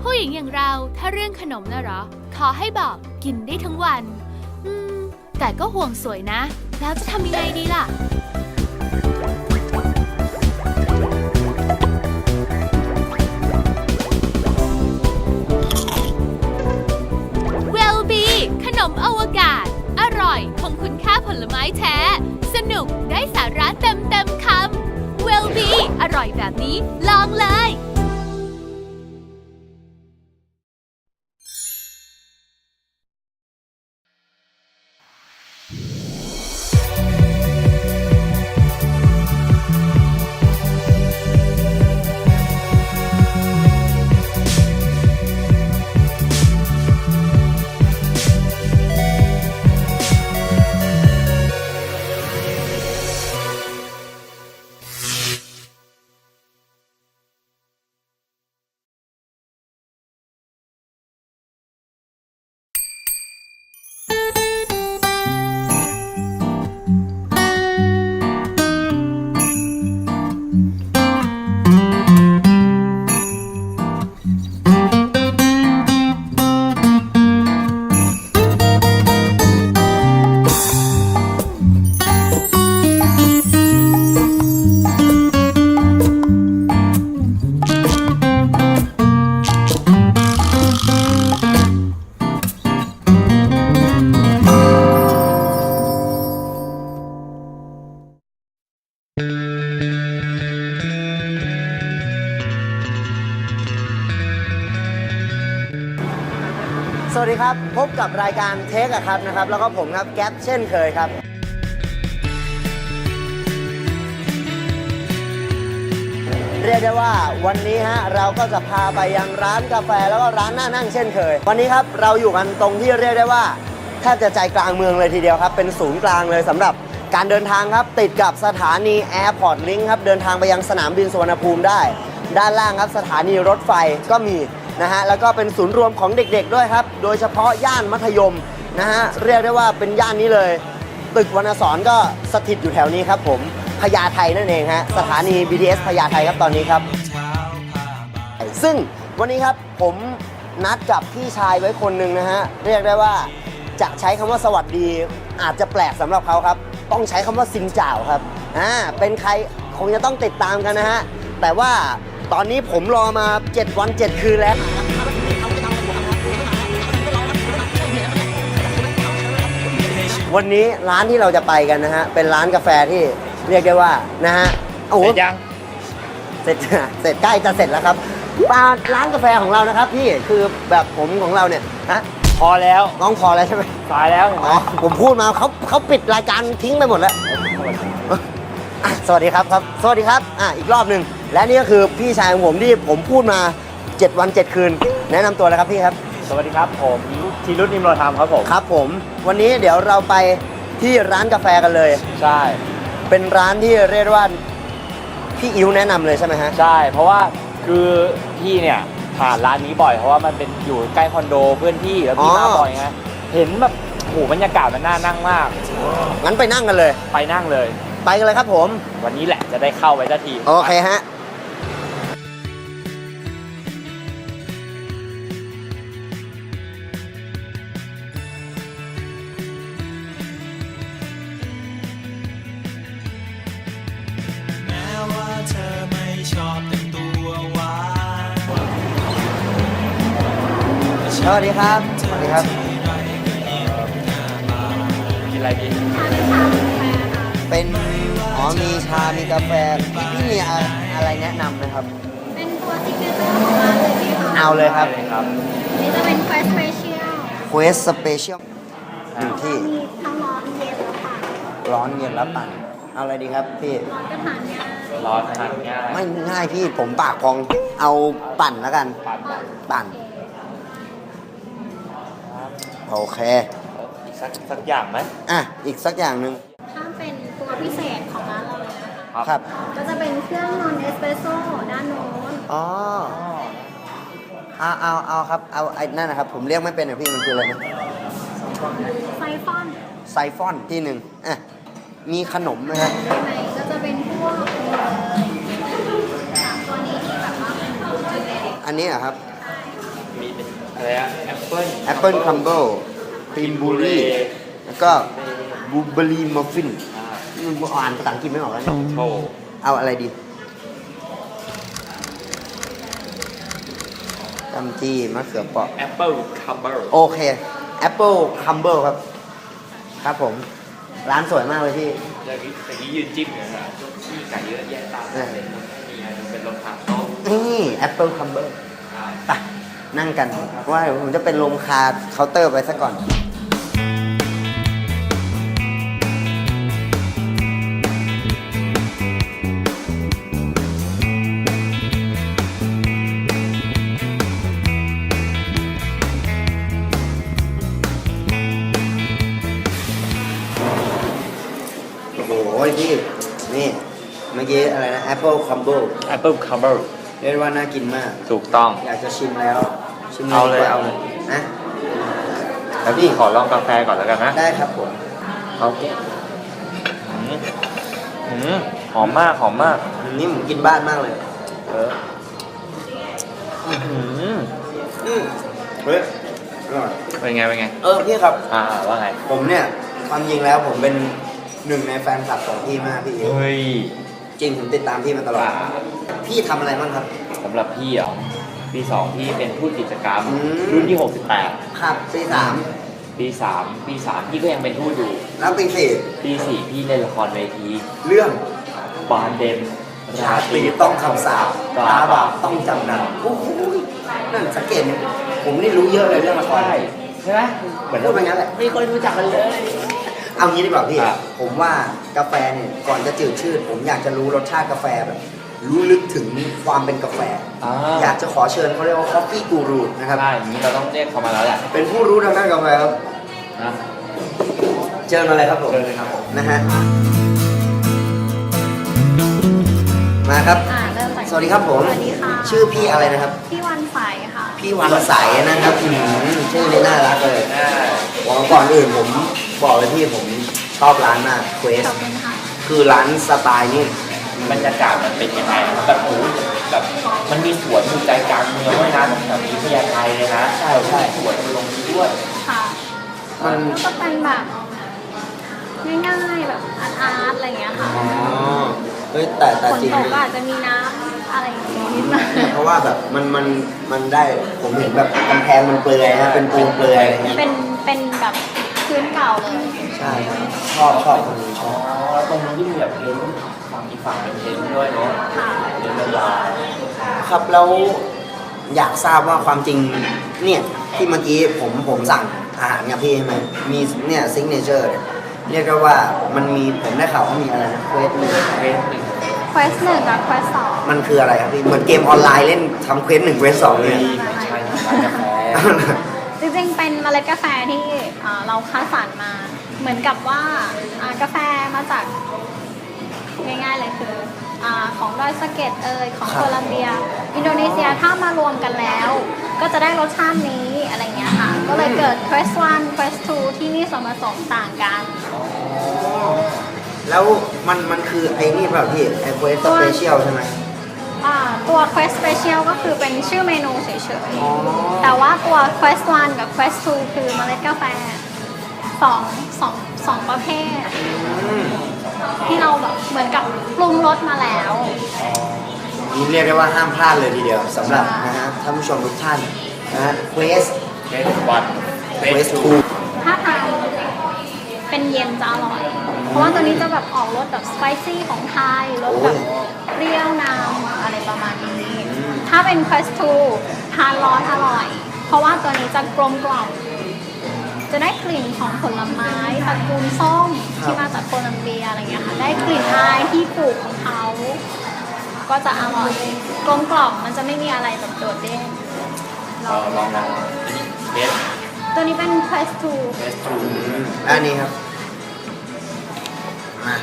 ผู้หญิงอย่างเราถ้าเรื่องขนมนะเหรอ ขอให้บอกกินได้ทั้งวัน อืม แต่ก็ห่วงสวยนะ แล้วจะทำยังไงดีล่ะ เวลบีขนมอวกาศ อร่อยคงคุณค่าผลไม้แท้ สนุกได้สาระเต็มเต็มคำเวลบีอร่อยแบบนี้ ลองเลย ดีครับ พบกับรายการเทคอะครับนะครับ แล้วก็ผมครับแก๊ปเช่นเคยครับ เรียกได้ว่าวันนี้ฮะเราก็จะพาไปยังร้านกาแฟแล้วก็ร้านน่านั่งเช่นเคย วันนี้ครับเราอยู่กันตรงที่เรียกได้ว่าแทบจะใจกลางเมืองเลยทีเดียวครับ เป็นศูนย์กลางเลยสำหรับการเดินทางครับติดกับสถานี Airport Link ครับเดินทางไปยังสนามบินสุวรรณภูมิได้ ด้านล่างครับสถานีรถไฟก็มี นะฮะแล้วก็เป็นศูนย์รวมของเด็กๆด้วยครับ โดยเฉพาะย่านมัธยมนะฮะเรียกได้ว่าเป็นย่านนี้เลย ตึกวรรณสอนก็สถิตอยู่แถวนี้ครับผมพญาไทนั่นเองฮะสถานี BTS พญาไทครับตอนนี้ครับ ซึ่งวันนี้ครับผมนัดกับพี่ชายไว้คนหนึ่งนะฮะเรียกได้ว่าจะใช้คำว่าสวัสดี อาจจะแปลกสำหรับเขาครับ ต้องใช้คำว่าซินจ่าวครับอ่าเป็นใครคงจะต้องติดตามกันนะฮะแต่ว่า ตอนนี้ผมรอมา 7 วัน 7 คืนแล้ว วันนี้ร้านที่เราจะไปกันนะฮะ เป็นร้านกาแฟที่เรียกได้ว่านะฮะโอ้โหเสร็จยังเสร็จเสร็จใกล้จะเสร็จแล้วครับปาร้านกาแฟของเรานะครับพี่คือแบบผมของเราเนี่ยฮะพอแล้วน้องพอแล้วใช่ไหมสายแล้วเห็นไหมอ๋อผมพูดมาเขาเขาปิดรายการทิ้งไปหมดแล้วอะสวัสดีครับครับ สวัสดีครับอะอีกรอบหนึ่ง และนี่ก็คือพี่ชายของผมที่ผมพูดมา 7 วัน 7 คืน แนะนำตัวเลยครับพี่ครับ สวัสดีครับผมธีรุตนิมโรธรรมครับผมครับผม วันนี้เดี๋ยวเราไปที่ร้านกาแฟกันเลย ใช่เป็นร้านที่เรียกได้ว่าพี่อิวแนะนำเลยใช่ไหมฮะ ใช่ เพราะว่าคือพี่เนี่ยผ่านร้านนี้บ่อยเพราะว่ามันเป็นอยู่ใกล้คอนโดเพื่อนพี่แล้วพี่อ๋อ มาบ่อยไงเห็นแบบโหบรรยากาศมันน่านั่งมาก งั้นไปนั่งกันเลย ไปนั่งเลย ไปกันเลยครับผม วันนี้แหละจะได้เข้าไปสักทีโอเคฮะ วัสดีครับ สวัสดีครับที่ไรก็ยิ้มหน้าบานกินอะไรดีเป็น อ๋อ มีชา มีกาแฟ พี่พี่มีอะอะไรแนะนำไหมครับ เป็นตัวซิกเนเจอร์ของร้านเลยพี่คะเอาเลยครับได้เลยครับอันนี้จะเป็นไฟสเปเชียล Quest Special อยู่ที่มีทั้งร้อนเย็นแล้วค่ะร้อนเย็นแล้วปั่น เอาอะไรดีครับพี่ ร้อนก็ทานง่ายร้อนทานง่ายไม่ง่ายพี่ผมปากพอง เอาปั่นแล้วกัน ปั่น ปั่นปั่น โอเค อีกสักสักอย่างไหมอะ อีกสักอย่างหนึ่งถ้าเป็นตัวพิเศษของร้านเราเลยนะคะครับ ก็จะเป็นเครื่องนอนเอสเปรสโซ่ด้านโน้นอ๋อ เอาเอาเอาครับ เอาไอ้นั่นนะครับ ผมเรียกไม่เป็นอะพี่ มันคืออะไรนะ ไซฟอนไซฟอนที่หนึ่งอะ มีขนมไหมครับด้านในก็จะเป็นพวกนี้เลยสามตัวนี้ที่แบบว่าเป็นตัวเจเนริกอันนี้เหรอครับใมีเป็น อะไรอะแอปเปิ้ลแอปเปิลคัมเบิลครีมบูรี่แล้วก็บลูเบอร์รี่มัฟฟินมันอ่านภาษาอังกฤษไม่ออกแล้วเนี่ยโชเอาอะไรดีจำจี้มะเขือเปราะแอปเปิ้ลคัมเบอร์โอเค Apple Humble ครับ ครับผม ร้านสวยมากเลยพี่เมื่อกี้เมื่อกี้ยืนจิ้มอยู่นะขี้ไก่เยอะแยะตามเออเป็นนี่ไงมันเป็นรองเท้าโต๊ะนี่ Apple Humble ไป นั่งกันเพราะว่าเดี๋ยวผมจะเป็นลมคาเคาน์เตอร์ไปซะก่อน โอ้โหพี่นี่ เมื่อกี้อะไรนะ Apple Combo แอป เปิ้ลคัมเบอร์เรียกว่าน่ากินมาก ถูกต้อง อยากจะชิมแล้ว ชิมเอาเลยดีกว่เอาเลย นะ แล้วพี่ขอลองกาแฟก่อนแล้วกันนะได้ครับผมโอเคอืมอืมหอมมากหอมมากอันนี่ผมกินบ้านมากเลยเอออื้อหืออืมเฮ้ยอร่อยเป็นไงเป็นไง เออพี่ครับ อ่าว่าไง ผมเนี่ยความจริงแล้วผมเป็นหนึ่งในแฟนคลับของพี่มากพี่เฮ้ย จริงผมติดตามพี่มาตลอด พี่ทำอะไรบ้างครับ สำหรับพี่เหรอปีสองพี่เป็นผู้กิจกรรม อืม รุ่นที่68ครับปีสามปีสามปีสามพี่ก็ยังเป็นทูตอยู่แล้วปีสี่ปีสี่พี่เล่นละครเวทีเรื่องบานเดมราตรีต้องคำสาปตาบาปต้องจำนำโอ้โหนั่นสังเกตไหมผมนี่รู้เยอะเลยเรื่องละครใช่ใช่ไหมเหมือนพูดไปงั้นแหละ ไม่ค่อยรู้จักกันเลย เอางี้ดีกว่าพี่ ครับผมว่ากาแฟเนี่ยก่อนจะจืดชืดผมอยากจะรู้รสชาติกาแฟแบบรู้ลึกถึงความเป็นกาแฟ อ่า อยากจะขอเชิญเขาเรียกว่า coffee guru นะครับใช่อย่างนี้เราต้องเรียกเขามาแล้วแหละเป็นผู้รู้ทางด้านกาแฟครับ นะ เชิญมาเลยครับผมเชิญเลยครับผม นะฮะ มาครับ อ่าเริ่มจากสวัสดีครับผม สวัสดีค่ะชื่อพี่อะไรนะครับ พี่วันใสค่ะ พี่วันใสนะครับอืมชื่อนี่น่ารักเลย อ่าบอ กก่อนอื่นผมบอกเลยพี่ผมชอบร้านมากเควส ขอบคุณค่ะ คือร้านสไตล์นี่บรรยากาศมันเป็นยังไงครับแบบโอ้โหแบบมันมีสวนอยู่ใจกลางเมืองด้วยนะแบบมีพญาไทเลยนะใช่ใช่สวนตรงนี้ด้วย ค่ะมันก็จะเป็นแบบง่ายๆแบบอาร์ตอาร์ตอะไรอย่างเงี้ยค่ะอ๋อเฮ้ยแต่แต่ฝนจริงตกก็อาจจะมีน้ำ อะไรอย่างเงี้ยนิดหน่อยเนี่ยเพราะว่าแบบมันมันมันได้ผมเห็นแบบกำแพงมันเปลือยนะเป็นปูนเปลือยอะไรเงี้ยเป็นเป็นแบบพื้นเก่าเลยใช่ชอบชอบคนนี้ชอ๋ออบตรงนู้นที่มีแบบเพนท์ฝั่งอีกฝั่งเป็นเพนท์ด้วยเนาะค่ะเพนท์ละลายครับแล้วอยากทราบว่าความจริงเนี่ยที่เมื่อกี้ผมผมสั่งอาหารกับพี่ใช่ไหมมีเนี่ยซิงเนเจอร์เรียกได้ว่ามันมีผมได้ข่าวว่ามีอะไรนะเควสหนึ่งเพนท์หนึ่งเควสหนึ่งกับเควสสอง มันคืออะไรครับพี่เหมือนเกมออนไลน์เล่นทำเควสหนึ่งเควสสองเลยใช่ร้านกาแฟจริงๆ เป็นเมล็ดกาแฟที่อ่าเราคัดสรรมา เหมือนกับว่าอ่ากาแฟมาจากง่ายๆเลยคืออาของดอยสะเก็ดเอยของครับโคลัมเบีย อินโดนีเซียถ้ามารวมกันแล้ว ก็จะได้รสชาตินี้อะไรเงี้ยค่ะ ก็เลยเกิด Quest 1 Quest 2 ที่มีส่วนผสมต่างกัน แล้วมันมันคือไอ้นี่เปล่าพี่ไอ้เควสสเปเชียลใช่ไหม อ่าตัว Quest Special ก็คือเป็นชื่อเมนูเฉยอ๋อ ๆ แต่ว่าตัว Quest 1 กับ Quest 2 คือเมล็ดกาแฟสองสองสองประเภท อืมที่เราแบบเหมือนกับปรุงรสมาแล้ว นี่เรียกได้ว่าห้ามพลาดเลยทีเดียวสำหรับค่ะนะฮะท่านผู้ชมทุกท่านนะฮะเควสเพนท์วันเพเควนสท์ทูทูถ้าทานเป็นเย็นจะอร่อย เพราะว่าตัวนี้จะแบบออกรสแบบสไปซี่ของไทย รสแบบเป รี้ยวนำอะไรประมาณนี้ ถ้าเป็น Quest 2ทานร้อนอร่อย เพราะว่าตัวนี้จะกลมกล่อมจะได้กลิ่นของผลไม้ตระกูลส้มที่มาจากโคลัมเบียอะไรเงี้ยค่ะ ได้กลิ่นอายที่ปลูกของเขา ก็จะอร่อยกลมกล่อมมันจะไม่มีอะไรแบบโดดเด่นลองลองลองเพนท์ตัวนี้เป็น Quest 2เพนท์ทูอันนี้ครับมา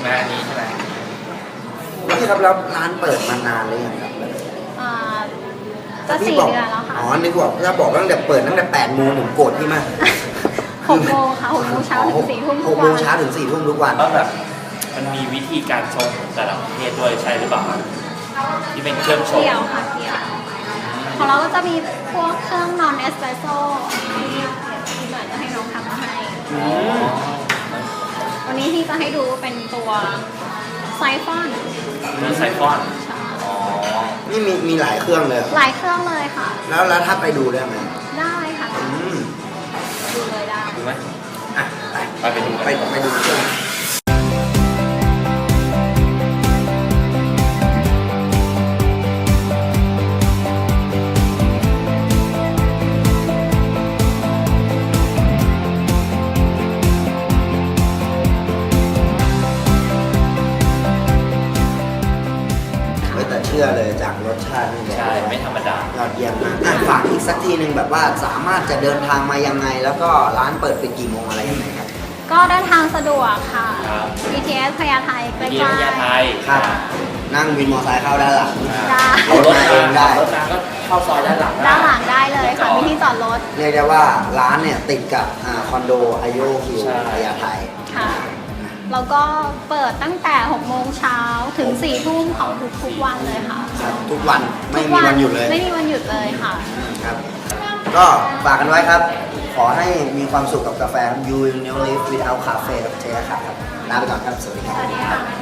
ช่ไหมอันนี้ใช่ไหมพี่ครับแล้วร้านเปิดมานานหรือยังครับอ่าจะพี่สี่บอกเดือนแล้วค่ะอ๋อนึกว่าถ้าบอกตั้งแต่เปิดตั้งแต่แปดโมงผมโกรธพี่มากหกโมงค่ะหกโมงเช้าถึงสี่ทุ่มหทุกกโมวังนเช้าถึงสี่ทุ่มทุกวันแล้วแบบมันมีวิธีการชงของแต่ละประเภทด้วยใช่หรือเปล่าครับที่เป็นเครื่องชงเกี่ยวค่ะเกี่ยวของเราก็จะมีพวกเครื่องนอนเอสเปรสโซ่ที่ที่หน่อยจะให้น้องทำมาให้ วันนี้ที่จะให้ดูเป็นตัวไซฟอนเนื้อไซฟอนอ๋อนี่มีมีหลายเครื่องเลยเหรอหลายเครื่องเลยค่ะ แล้วแล้วถ้าไปดูได้ไหมได้ค่ะอืมดูเลยได้ดูไหมอะไปไปไปดูไปไปดูเครื่อง สักทีหนึ่งแบบว่าสามารถจะเดินทางมายังไง แล้วก็ร้านเปิดปิดกี่โมงอะไรยังไงครับ ก็เดินทางสะดวกค่ะ ครับ BTS พญาไทใกล้เยี่ยมยาไทยครับ นั่งวินมอเตอร์ไซค์เข้าด้านหลัง ได้เอารถเองได้ รถมาก็เข้าซอยด้านหลังด้านหลังได้เลยค่ะมีที่จอดรถ เรียกได้ว่าร้านเนี่ยติดกับอ่าคอนโดอายุคิวใช่ พญาไทค่ะ แล้วก็เปิดตั้งแต่6โมงเช้าถึง4ทุ่มของทุกๆวันเลยค่ะครับทุกวันไม่ทุกมีวันหยุดเลยไม่มีวันหยุดเลยค่ะ ครับ ก็ฝากกันไว้ครับ ขอให้มีความสุขกับกาแฟ You will never live without cafe กับเจ๊ครับลาไปก่อนครับ สวัสดีครับ